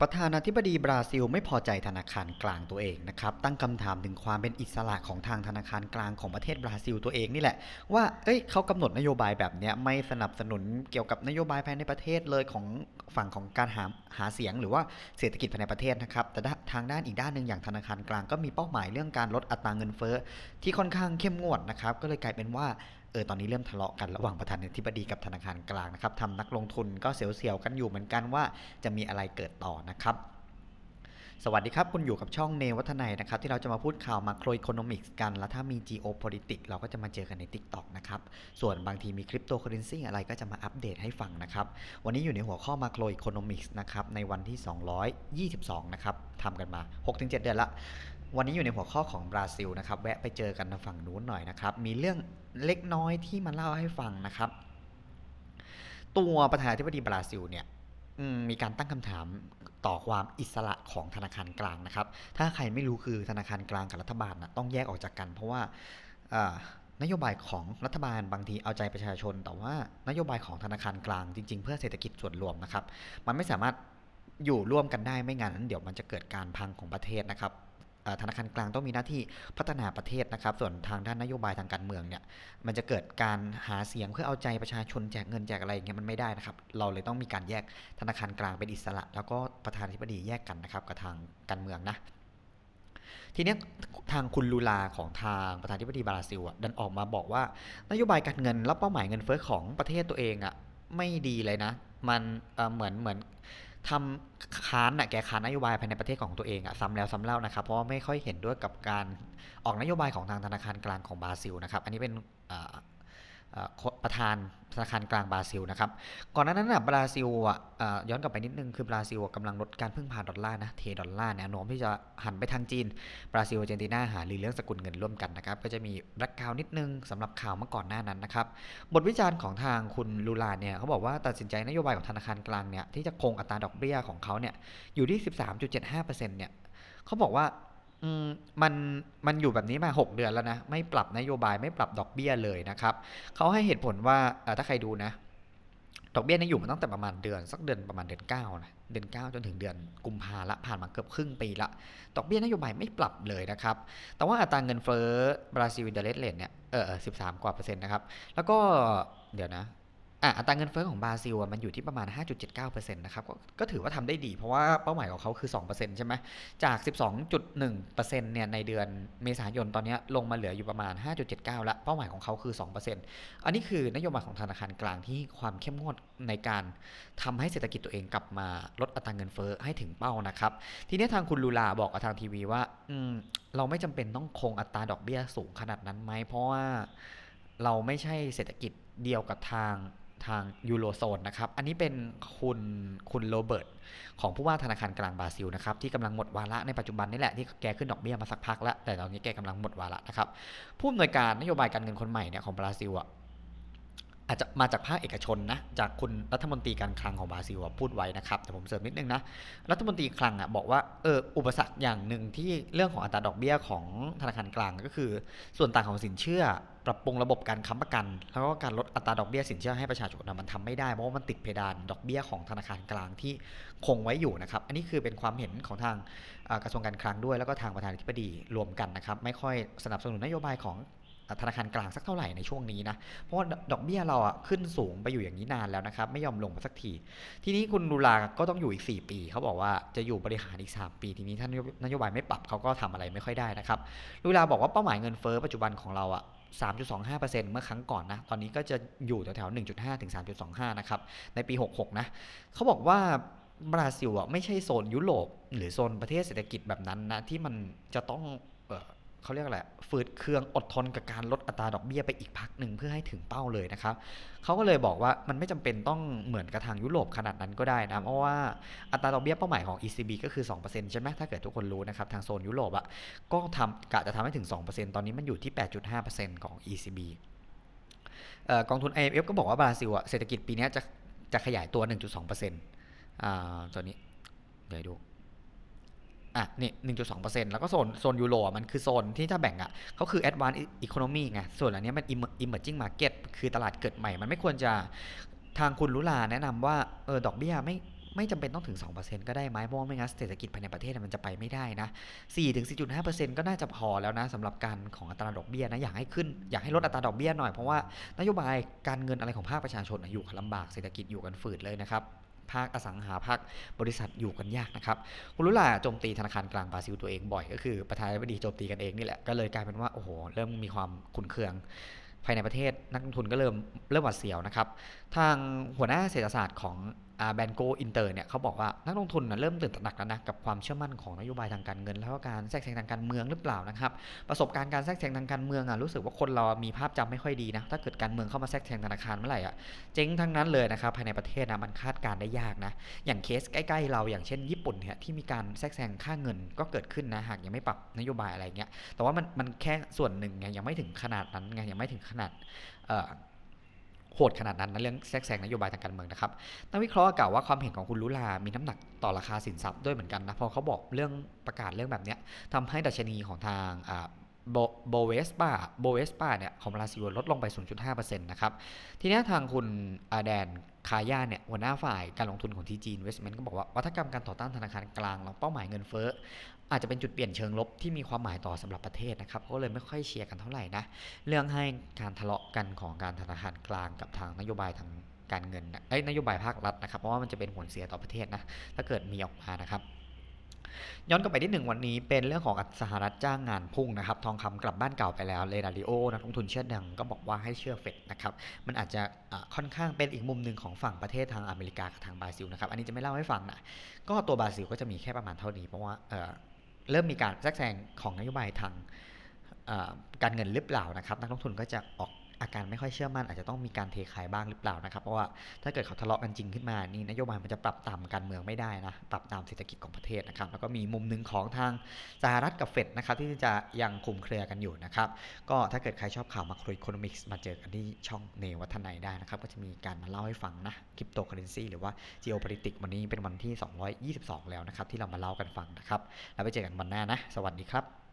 ประธานาธิบดีบราซิลไม่พอใจธนาคารกลางตัวเองนะครับ ตั้งคำถามถึงความเป็นอิสระของทางธนาคารกลางของประเทศบราซิลตัวเองนี่แหละ ว่าเอ้ยเขากำหนดนโยบายแบบเนี้ยไม่สนับสนุนเกี่ยวกับนโยบายภายในประเทศเลยของฝั่งของการหาหาเสียงหรือว่าเศรษฐกิจภายในประเทศนะครับ แต่ทางด้านอีกด้านหนึ่งอย่างธนาคารกลางก็มีเป้าหมายเรื่องการลดอัตราเงินเฟ้อที่ค่อนข้างเข้มงวดนะครับ ก็เลยกลายเป็นว่า เออตอนนี้เริ่มทะเลาะกันระหว่างประธานาธิบดีกับธนาคารกลางนะครับทำนักลงทุนก็เสียวๆกันอยู่เหมือนกันว่าจะมีอะไรเกิดต่อนะครับสวัสดีครับ คุณอยู่กับช่องเนวัฒนัยนะครับ ที่เราจะมาพูดข่าวมาโครอีโคโนมิกส์กัน แล้วถ้ามี geopolitics เราก็จะมาเจอกันใน TikTok นะครับ ส่วนบางทีมีคริปโตเคอเรนซีอะไรก็จะมาอัปเดตให้ฟังนะครับ วันนี้อยู่ในหัวข้อมาโครอีโคโนมิกส์นะครับ ในวันที่ 222 นะครับทำกันมา 6-7 เดือนละ วันนี้อยู่ในหัวข้อของบราซิลนะครับ แวะไปเจอกันทางฝั่งนู้นหน่อยนะครับ มีเรื่องเล็กน้อยที่มาเล่าให้ฟังนะครับ ตัวประธานาธิบดีบราซิลเนี่ยมีการตั้งคำถามต่อความอิสระของธนาคารกลางนะครับ ถ้าใครไม่รู้คือธนาคารกลางกับรัฐบาลนะต้องแยกออกจากกัน เพราะว่านโยบายของรัฐบาลบางทีเอาใจประชาชน แต่ว่านโยบายของธนาคารกลางจริง ๆ เพื่อเศรษฐกิจส่วนรวมนะครับ มันไม่สามารถอยู่ร่วมกันได้ไม่งั้นเดี๋ยวมันจะเกิดการพังของประเทศนะครับ ธนาคารกลางต้องมีหน้าที่พัฒนาประเทศนะครับ ส่วนทางด้านนโยบายทางการเมืองเนี่ยมันจะเกิดการหาเสียงเพื่อเอาใจประชาชนแจกเงินแจกอะไรอย่างเงี้ยมันไม่ได้นะครับ เราเลยต้องมีการแยกธนาคารกลางเป็นอิสระ แล้วก็ประธานธิบดีแยกกันนะครับกับทางการเมืองนะทีนี้ทางคุณลูลาของทางประธานธิบดีบราซิลอะดันออกมาบอกว่านโยบายการเงินและเป้าหมายเงินเฟ้อของประเทศตัวเองอะไม่ดีเลยนะ มันเเหมือนเหมือน ทำค้านน่ะแกค้านนโยบายภายในประเทศของตัวเองอะซ้ำแล้วซ้ำเล่านะครับ เพราะว่าไม่ค่อยเห็นด้วยกับการออกนโยบายของทางธนาคารกลางของบราซิลนะครับ อันนี้เป็น ประธานธนาคารกลางบราซิลนะครับ ก่อนหน้านั้นนะบราซิลอะย้อนกลับไปนิดนึง คือบราซิลกำลังลดการพึ่งพาดอลลาร์นะ เทดอลลาร์แนวโน้มที่จะหันไปทางจีน บราซิลอาร์เจนตินาหารือเรื่องสกุลเงินร่วมกันนะครับ ก็จะมีแบล็กกาวนิดนึงสำหรับข่าวเมื่อก่อนหน้านั้นนะครับ บทวิจารณ์ของทางคุณลูลาเนี่ยเขาบอกว่าตัดสินใจนโยบายของธนาคารกลางเนี่ยที่จะคงอัตราดอกเบี้ยของเขาเนี่ยอยู่ที่ 13.75%เนี่ยเขาบอกว่า อืมมันมันอยู่แบบนี้มา 6 เดือนแล้วนะ ไม่ปรับนโยบายไม่ปรับดอกเบี้ยเลยนะครับเขาให้เหตุผลว่าเออถ้าใครดูนะ ดอกเบี้ยเนี่ยอยู่มาตั้งแต่ประมาณเดือนสักเดือนประมาณเดือน9นะเดือน 9 จนถึงเดือนกุมภาละผ่านมาเกือบครึ่งปีละดอกเบี้ยนโยบายไม่ปรับเลยนะครับ แต่ว่าอัตราเงินเฟ้อบราซิลเดเลสเลนเนี่ยเออสิบสามกว่าเปอร์เซ็นต์นะครับ แล้วก็เดี๋ยวนะ อัตราเงินเฟ้อของบราซิลมันอยู่ที่ประมาณ 5.79%นะครับก็ก็ถือว่าทำได้ดีเพราะว่าเป้าหมายของเขาคือ 2%ใช่ไหมจาก 12.1%เนี่ยในเดือนเมษายนตอนนี้ลงมาเหลืออยู่ประมาณ 5.79 ละเป้าหมายของเขาคือ 2%อันนี้คือนโยบายของธนาคารกลางที่ความเข้มงวดในการทำให้เศรษฐกิจตัวเองกลับมาลดอัตราเงินเฟ้อให้ถึงเป้านะครับ ทีนี้ทางคุณลูลาบอกกับทางทีวีว่าอืมเราไม่จำเป็นต้องคงอัตราดอกเบี้ยสูงขนาดนั้นไหมเพราะว่าเราไม่ใช่เศรษฐกิจเดียวกับทาง ทางยูโรโซนนะครับ อันนี้เป็นคุณคุณโรเบิร์ตของผู้ว่าธนาคารกลางบราซิลนะครับที่กำลังหมดวาระในปัจจุบันนี่แหละที่แกขึ้นดอกเบี้ยมาสักพักแล้ว แต่ตอนนี้แกกำลังหมดวาระนะครับ ผู้อำนวยการนโยบายการเงินคนใหม่เนี่ยของบราซิลอะอาจจะมาจากภาคเอกชนนะจากคุณรัฐมนตรีการคลังของบราซิลอะพูดไว้นะครับแต่ผมเสริมนิดนึงนะรัฐมนตรีคลังอะบอกว่าเอออุปสรรคอย่างหนึ่งที่เรื่องของอัตราดอกเบี้ยของธนาคารกลางก็คือ ส่วนต่างของสินเชื่อ รับปรุงระบบการค้ำประกัน แล้วก็การลดอัตราดอกเบี้ยสินเชื่อให้ประชาชนอะมันทำไม่ได้เพราะว่ามันติดเพดานดอกเบี้ยของธนาคารกลางที่คงไว้อยู่นะครับ อันนี้คือเป็นความเห็นของทางกระทรวงการคลังด้วย แล้วก็ทางประธานาธิบดีรวมกันนะครับ ไม่ค่อยสนับสนุนนโยบายของธนาคารกลางสักเท่าไหร่ในช่วงนี้นะ เพราะว่าดอกเบี้ยเราอะขึ้นสูงไปอยู่อย่างนี้นานแล้วนะครับ ไม่ยอมลงมาสักที ทีนี้คุณลูลาก็ต้องอยู่อีก 4 ปี เขาบอกว่าจะอยู่บริหารอีก 3 ปี ทีนี้ท่านนโยบายไม่ปรับเขาก็ทำอะไรไม่ค่อยได้นะครับลูลาบอกว่าเป้าหมายเงินเฟ้อปัจจุบันของเราอะ 3.25%เมื่อครั้งก่อนนะ ตอนนี้ก็จะอยู่แถวๆ1.5 ถึง 3.25 นะครับ ในปี 66 นะ เขาบอกว่าบราซิลอะไม่ใช่โซนยุโรป หรือโซนประเทศเศรษฐกิจแบบนั้นนะ ที่มันจะต้อง เขาเรียกอะไรฝืดเคืองอดทนกับการลดอัตราดอกเบี้ยไปอีกพักหนึ่งเพื่อให้ถึงเป้าเลยนะครับเขาก็เลยบอกว่ามันไม่จำเป็นต้องเหมือนกับทางยุโรปขนาดนั้นก็ได้นะเพราะว่าอัตราดอกเบี้ยเป้าหมายของ ECB ก็คือ 2%ใช่ไหมถ้าเกิดทุกคนรู้นะครับทางโซนยุโรปอะก็ทำกะจะทำให้ถึง 2%ตอนนี้มันอยู่ที่ 8.5%ของ ECB อกองทุน IMF ก็บอกว่าบราซิลอะเศรษฐกิจปีนี้จะจะขยายตัว 1.2%อ่าตัวนี้เดี๋ยวดู อะนี่หนึ่งจุดสองเปอร์เซ็นต์แล้วก็โซนโซนยูโรอะมันคือโซนที่ถ้าแบ่งอะเขาคือ advanced economy ไงส่วนอันนี้มัน emer- emerging market คือตลาดเกิดใหม่ มันไม่ควรจะทางคุณลุลาแนะนำว่าเออดอกเบี้ยไม่ไม่จำเป็นต้องถึง 2%ก็ได้ไหมเพราะว่าไม่งั้นเศรษฐกิจภายในประเทศมันจะไปไม่ได้นะ 4-4.5%ก็น่าจะพอแล้วนะสำหรับการของอัตราดอกเบี้ยนะอยากให้ขึ้นอยากให้ลดอัตราดอกเบี้ยหน่อยเพราะว่านโยบายการเงินอะไรของภาคประชาชนอยู่ลำบากเศรษฐกิจอยู่กันฝืดเลยนะครับ ภาคอสังหาภาคบริษัทอยู่กันยากนะครับคุณลุล่าโจมตีธนาคารกลางบราซิลตัวเองบ่อยก็คือประธานาธิบดีโจมตีกันเองนี่แหละก็เลยกลายเป็นว่าโอ้โหเริ่มมีความขุนเคืองภายในประเทศนักลงทุนก็เริ่มเริ่มหวาดเสียวนะครับ ทางหัวหน้าเศรษฐศาสตร์ของ แบนโกอินเตอร์เนี่ยเขาบอกว่านักลงทุนนะเริ่มตื่นตระหนักแล้วนะกับความเชื่อมั่นของนโยบายทางการเงิน แล้วก็การแทรกแซงทางการเมืองหรือเปล่านะครับประสบการณ์การแทรกแซงทางการเมืองอะรู้สึกว่าคนเรามีภาพจำไม่ค่อยดีนะถ้าเกิดการเมืองเข้ามาแทรกแซงธนาคารเมื่อไหร่อะเจ๊งทั้งนั้นเลยนะครับภายในประเทศนะมันคาดการณ์ได้ยากนะอย่างเคสใกล้ๆเราอย่างเช่น ญี่ปุ่นเนี่ยที่มีการแทรกแซงค่าเงินก็เกิดขึ้นนะหากยังไม่ปรับนโยบายอะไรเงี้ยแต่ว่ามันมันแค่ส่วนหนึ่งไงยังไม่ถึงขนาดนั้นไงยังไม่ถึงขนาดเอ่อ โหดขนาดนั้นนะเรื่องแทรกแซงนโยบายทางการเมืองนะครับนักวิเคราะห์กล่าวว่าความเห็นของคุณลุลา มีน้ำหนักต่อราคาสินทรัพย์ด้วยเหมือนกันนะพอเขาบอกเรื่องประกาศเรื่องแบบนี้ทำให้ดัชนีของทางอ่า โบเวสปาโบเวสปาเนี่ยของราซิลลดลงไป 0.5%นะครับทีนี้ทางคุณอาแดนคายาเนี่ยหัวหน้าฝ่ายการลงทุนของ TG Investment ก็บอกว่า วัฒกรรมการต่อต้านธนาคารกลางแล้วเป้าหมายเงินเฟ้อ อาจจะเป็นจุดเปลี่ยนเชิงลบที่มีความหมายต่อสำหรับประเทศนะครับก็เลยไม่ค่อยเชียร์กันเท่าไหร่นะ เรื่องให้การทะเลาะกันของการธนาคารกลางกับทางนโยบายทางการเงินนะเอ้ยนโยบายภาครัฐนะครับเพราะว่ามันจะเป็นผลเสียต่อประเทศนะถ้าเกิดมีออกมานะครับ ย้อนกลับไปที่หนึ่งวันนี้เป็นเรื่องของสหรัฐจ้างงานพุ่งนะครับ ทองคำกลับบ้านเก่าไปแล้วเรดาริโอนักลงทุนเชื่อดังก็บอกว่าให้เชื่อเฟดนะครับ มันอาจจะะค่อนข้างเป็นอีกมุมหนึ่งของฝั่งประเทศทางอเมริกากับทางบราซิลนะครับ อันนี้จะไม่เล่าให้ฟังนะ ก็ตัวบราซิลก็จะมีแค่ประมาณเท่านี้เพราะว่าเเริ่มมีการแทรกแซงของนโยบายทางการเงินหรือเปล่านะครับ นักลงทุนก็จะออก อาการไม่ค่อยเชื่อมั่นอาจจะต้องมีการเทขายบ้างหรือเปล่านะครับ เพราะว่าถ้าเกิดเขาทะเลาะกันจริงขึ้นมานี่นโยบายมันจะปรับตามการเมืองไม่ได้นะปรับตามเศรษฐกิจของประเทศนะครับแล้วก็มีมุมหนึ่งของทางสหรัฐกับเฟดนะครับที่จะยังคุมเครือกันอยู่นะครับก็ถ้าเกิดใครชอบข่าว macro economics มาเจอกันที่ช่องเนวัฒนัยได้นะครับก็จะมีการมาเล่าให้ฟังนะคริปโตเคอเรนซีหรือว่า geopolitics วันนี้เป็นวันที่ 222 แล้วนะครับที่เรามาเล่ากันฟังนะครับแล้วไปเจอกันวันหน้านะ สวัสดีครับ